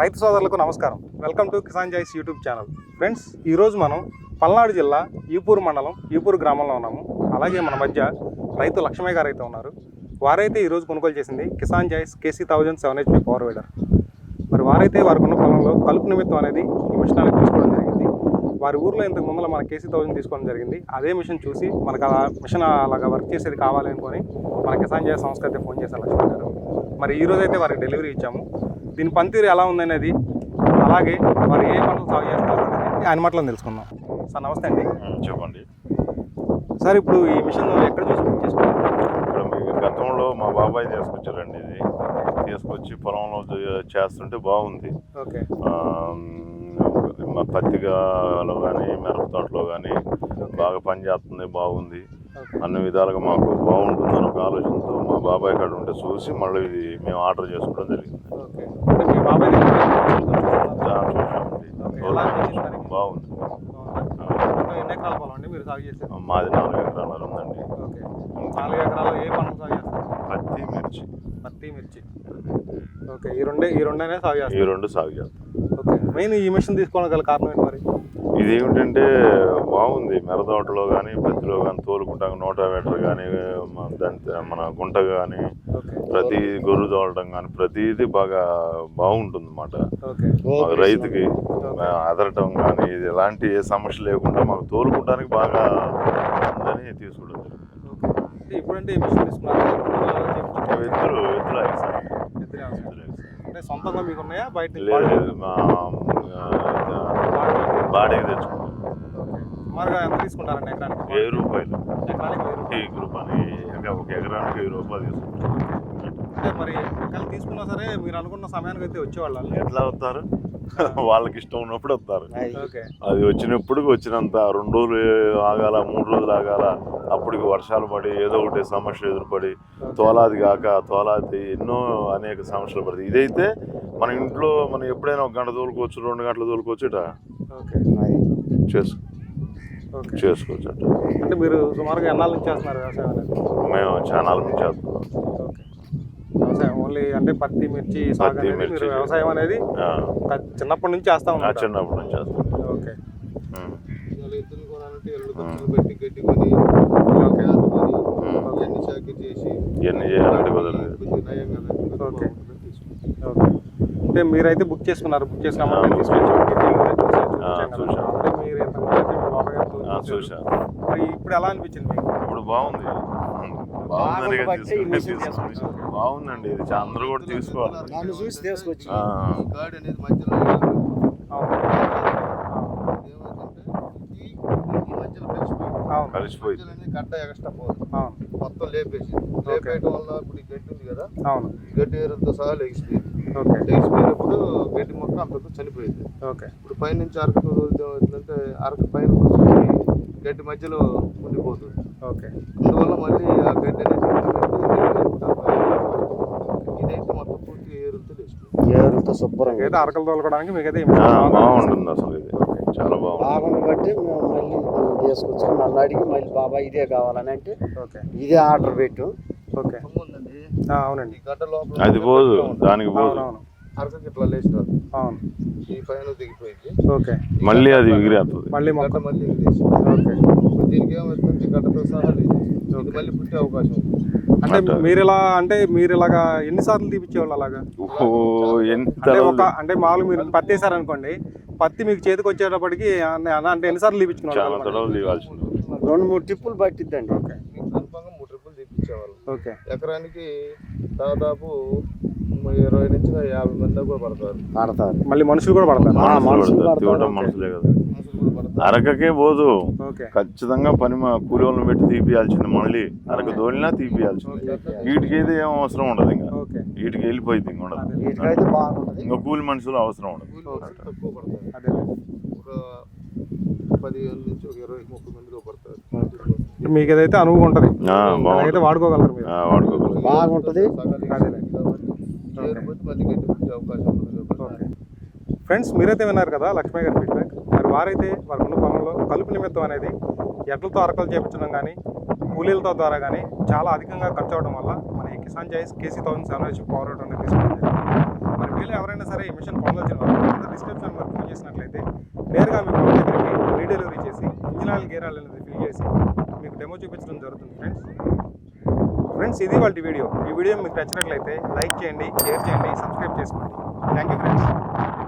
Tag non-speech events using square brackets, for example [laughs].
రైతు సోదరులకు నమస్కారం. వెల్కమ్ టు కిసాన్ జాయిస్ యూట్యూబ్ ఛానల్. ఫ్రెండ్స్ ఈరోజు మనం పల్నాడు జిల్లా ఈపూరు మండలం ఈపూరు గ్రామంలో ఉన్నాము. అలాగే మన మధ్య రైతు లక్ష్మయ్య గారు అయితే ఉన్నారు. వారైతే ఈరోజు కొనుగోలు చేసింది కిసాన్ జాయిస్ KC thousand seven HP power weeder. మరి వారైతే వారికి ఉన్న పొలంలో కలుపు నిమిత్తం అనేది ఈ మిషన్ అనేది తీసుకోవడం జరిగింది. వారి ఊర్లో ఇంతకు ముందర మన కేసీ థౌజండ్ తీసుకోవడం జరిగింది. అదే మిషన్ చూసి మనకు ఆ మిషన్ అలాగా వర్క్ చేసేది కావాలి అనుకొని మన కిసాన్ జాయ్ సంస్థ అయితే ఫోన్ చేశారు లక్ష్మణ్ గారు. మరి ఈరోజు అయితే వారికి డెలివరీ ఇచ్చాము. దీని పనితీరు ఎలా ఉందనేది అలాగే వారు ఏ పంటలు సాగు చేస్తారు అనేది ఆయన మాటలో తెలుసుకుందాం. సార్ నమస్తే అండి. చెప్పండి. సార్ ఇప్పుడు ఈ మిషన్ ఎక్కడ చూసి బుక్ చేసుకున్నారు? గతంలో మా బాబాయ్ తీసుకొచ్చారండి ఇది. తీసుకొచ్చి పొలంలో చేస్తుంటే బాగుంది. ఓకే. ఆ, మా పత్తిగాలో కానీ మిరప తోటలో కానీ బాగా పనిచేస్తుంది బాగుంది. అన్ని విధాలుగా మాకు బాగుంటుందని ఒక ఆలోచనతో మా బాబాయ్ కాడ ఉంటే చూసి మళ్ళీ ఇది మేము ఆర్డర్ చేసుకోవడం జరిగింది. చూసామండి? బాగుంది. మాది నాలుగు ఎకరాలు ఉందండి. నాలుగు ఏ సాగు చేస్తారు? పత్తి మిర్చి. పత్తి మిర్చి. ఓకే. ఈ రెండే ఈ రెండేనే సాగు ఈ చేస్తారు? రెండు సాగు చేస్తాం. ఓకే. మెయిన్ ఈ మిషన్ తీసుకోవడం గల కారణం ఏంటి మరి? ఇది ఏమిటంటే బాగుంది. మెరదోటలో కానీ పత్తిలో కానీ తోలుకుంటాం. నోటావేటర్ కానీ దాని మన గుంట కానీ ప్రతి గొర్రె తోలటం కానీ ప్రతిదీ బాగా బాగుంటుంది అన్నమాట ఓకే. రైతుకి అదరటం కానీ ఇది ఎలాంటి ఏ సమస్య లేకుండా మాకు తోలుకుంటానికి బాగా ఉందని తీసుకోవడం. ఓకే. ఇప్పుడంటే ఎద్దులు ఎద్దులు. అంటే సొంతంగా మీకు ఉన్నాయా బయట లేదు. బాడీకి తెచ్చుకుంటాం. సుమారుగా ఎంత తీసుకుంటారండి ఎకరానికి? వెయ్యి రూపాయలు. ఎకరానికి వెయ్యి ఒక ఎకరానికి వెయ్యి రూపాయలు తీసుకుంటాం. అంటే మరి ఒకవేళ తీసుకున్నా సరే మీరు అనుకున్న సమయానికి అయితే వచ్చేవాళ్ళు? ఎట్లా వస్తారు? [laughs] వాళ్ళకి ఇష్టం ఉన్నప్పుడు వస్తారు. ఓకే. అది వచ్చినప్పుడు వచ్చినంత రెండు రోజులు ఆగాల మూడు రోజులు ఆగాల అప్పటికి వర్షాలు పడి ఏదో ఒకటి సమస్య ఎదురుపడి తోలాది కాక తోలాది ఎన్నో అనేక సమస్యలు పడతాయి. ఇదైతే మన ఇంట్లో మనం ఎప్పుడైనా ఒక గంట తోలుకోవచ్చు రెండు గంటలు తోలుకోవచ్చు ఇట? ఓకే చేసు ఓకే చేసుకోవచ్చు అట అంటే మీరు సుమారుగా ఎన్నాళ్ళ నుంచి చేస్తున్నారు వ్యవసాయం అనేది మేము ఛానల్ నుంచి చేస్తున్నాం ఓకే వ్యవసాయం ఓన్లీ అంటే పత్తి మిర్చి సాగు పత్తి, మిర్చి. మీరు వ్యవసాయం అనేది చిన్నప్పటి నుంచి చేస్తా చిన్నప్పటి నుంచి చేస్తాం ఓకే ఉం. ఇవాళ ఎద్దులు కొనాలంటే ఎల్లు ఆ. ఖర్చులు పెట్టి గడ్డి కొని ఓకే. ఉం. అవన్నీ చాకి చేసి ఇవన్నీ చేయాలంటే నయం కదా ఓకే. ఓకే అంటే మీరైతే బుక్ చేసుకున్నారు బుక్ చేసుకున్నామని. తీసుకొచ్చి చూశాను. మీరు ఇప్పుడు ఎలా అనిపించింది మీకు? ఇప్పుడు బాగుంది. బాగుందండి. ఇది అందరూ కూడా తీసుకోవాలి. చూసి తీసుకొచ్చి కలిసిపోయింది. గడ్డ ఎగస్ట్రా పోదు మొత్తం లేపేసి లేపేయటం వల్ల ఇప్పుడు గడ్డి ఉంది కదా? అవును. ఈ గడ్డి సహా లెగిసిపోయింది ఓకే. లెగిసిపోయినప్పుడు గడ్డి మొక్క అంతతో చనిపోయింది. ఓకే. ఇప్పుడు పైనుంచి తోలితే ఏమవుతుందంటే అరక పైన గడ్డి మధ్యలో ఉండిపోతుంది. ఓకే. అందువల్ల మళ్ళీ ఆ గడ్డి అనేది ఇదైతే మొత్తం పూర్తి ఏరులతో శుభ్రంగా అయితే అరకలు తోలుకోవడానికి మీకైతే ఆ, బాగుంటుంది అసలు ఇది. చాలా బాగుంది బాగుంది బట్టి మేము మళ్ళీ తీసుకొచ్చాం నన్ను అడిగి మళ్ళీ బాబా ఇదే కావాలని అంటే ఓకే. ఇదే ఆర్డర్ పెట్టు. ఓకే. అవునండి. గడ్డ లోపల అది పోదు దానికి పోదు. అవునవును. అరకకి ఇట్లా లేచినారు అవును. ఈ పైన దిగిపోయింది. ఓకే. మళ్ళీ అది ఎగిరేస్తుంది మళ్ళీ గడ్డ మొక్క మళ్ళీ లేచి ఓకే. ఇప్పుడు దీనికి ఏమవుతుందంటే ఈ గడ్డతో సహా లేచేసి ఇది మళ్ళీ పుట్టే అవకాశం ఉంది. అంటే. మీరు ఇలా అంటే మీరు ఇలాగా ఎన్నిసార్లు తీపిచ్చేవాళ్ళు అలాగా? ఓ ఎంత అంటే ఒక అంటే మామూలు మీరు పత్తి వేసారనుకోండి పత్తి మీకు చేతికి వచ్చేటప్పటికి అన్న- అన్న అంటే ఎన్నిసార్లు చాలా తీపించుకున్నారు తడవలు తీయాల్సింది. రెండు మూడు టిప్పులు పట్టిద్దండి. ఓకే. తెప్పించేవాళ్ళు ఓకే. ఎకరానికి దాదాపు ఇరవై నుంచి యాభై మంది దాకా కూడా పడతారు. ఆడతారు మళ్ళీ మనుషులు కూడా పడతారు. మనుషులు. మనుషులే కదా. అరకకే పోదు. ఓకే. ఖచ్చితంగా పని కూలి వాళ్ళని పెట్టి తీపియాల్సింది మళ్ళీ అరకు దోలినా తీపియాల్సింది. వీటికి అయితే ఏం అవసరం ఉండదు ఇంకా. ఓకే. వీటికి వెళ్ళిపోయింది ఇంక ఉండదు. ఇంకా కూలి మనుషులు అవసరం ఉండదు. పదిహేను నుంచి ఒక ఇరవై ముప్పై మందిలో పడతారు. మీకు ఏదైతే అనువుగా ఉంటుంది ఆ, అయితే వాడుకోగలరు మీరు. వాడుకోగలరు. బాగుంటది. ఫ్రెండ్స్ మీరైతే విన్నారు కదా లక్ష్మయ్య గారి ఫీడ్బ్యాక్ మరి వారైతే వారి ఉన్న పొలంలో కలుపు నిమిత్తం అనేది ఎడ్లతో అరకలు చేపించడం కానీ కూలీలతో ద్వారా కానీ చాలా అధికంగా ఖర్చు అవడం వల్ల మన కిసాన్ జాయిస్ KC thousand seven H power out అనేది తీసుకోవడం మరి వీళ్ళు ఎవరైనా సరే ఈ మిషన్ పొందాల్సిన వాళ్ళు డిస్క్రిప్షన్ నెంబర్ ఫోన్ చేసినట్లయితే నేరుగా మీ ఫోన్ దగ్గరికి ఫ్రీ డెలివరీ చేసి ఇంజిన్ ఆయిల్ గేర్ ఆయిల్ అనేది ఫిల్ చేసి మీకు డెమో చూపించడం జరుగుతుంది ఫ్రెండ్స్ ఫ్రెండ్స్ ఇది వాళ్ళ వీడియో. ఈ వీడియో మీకు నచ్చినట్లయితే లైక్ చేయండి షేర్ చేయండి సబ్స్క్రైబ్ చేసుకోండి. Thank you friends